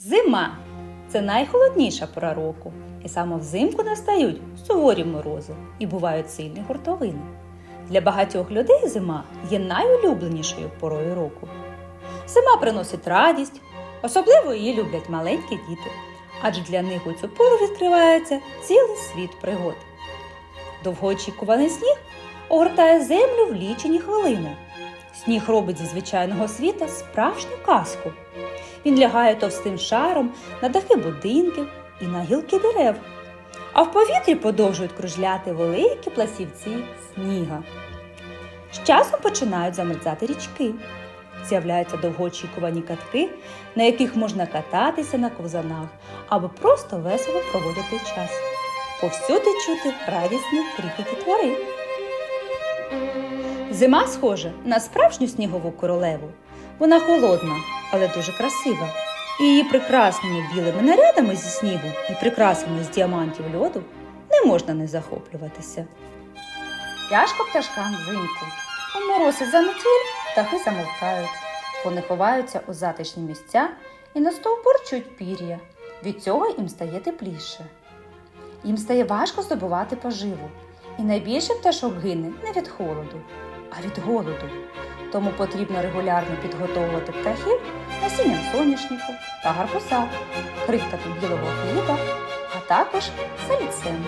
Зима це найхолодніша пора року, і саме взимку настають суворі морози і бувають сильні гуртовини. Для багатьох людей зима є найулюбленішою порою року. Зима приносить радість, особливо її люблять маленькі діти, адже для них у цю пору відкривається цілий світ пригод. Довгоочікуваний сніг огортає землю в лічені хвилини. Сніг робить зі звичайного світа справжню казку. Він лягає товстим шаром на дахи будинків і на гілки дерев. А в повітрі продовжують кружляти великі пласівці сніга. З часом починають замерзати річки. З'являються довгоочікувані катки, на яких можна кататися на ковзанах або просто весело проводити час. Повсюди чути радісні крикіти тварин. Зима схожа на справжню снігову королеву. Вона холодна, але дуже красива. І її прекрасними білими нарядами зі снігу і прикрасами з діамантів льоду не можна не захоплюватися. Тяжко пташкам взимку. У морози заметіль птахи замовкають. Вони ховаються у затишні місця і настовбурчують пір'я. Від цього їм стає тепліше. Їм стає важко здобувати поживу. І найбільше пташок гине не від холоду, а від голоду. Тому потрібно регулярно підготовувати птахів насінням соняшнику та гарбуза, крихтами білого хліба, а також саліцем.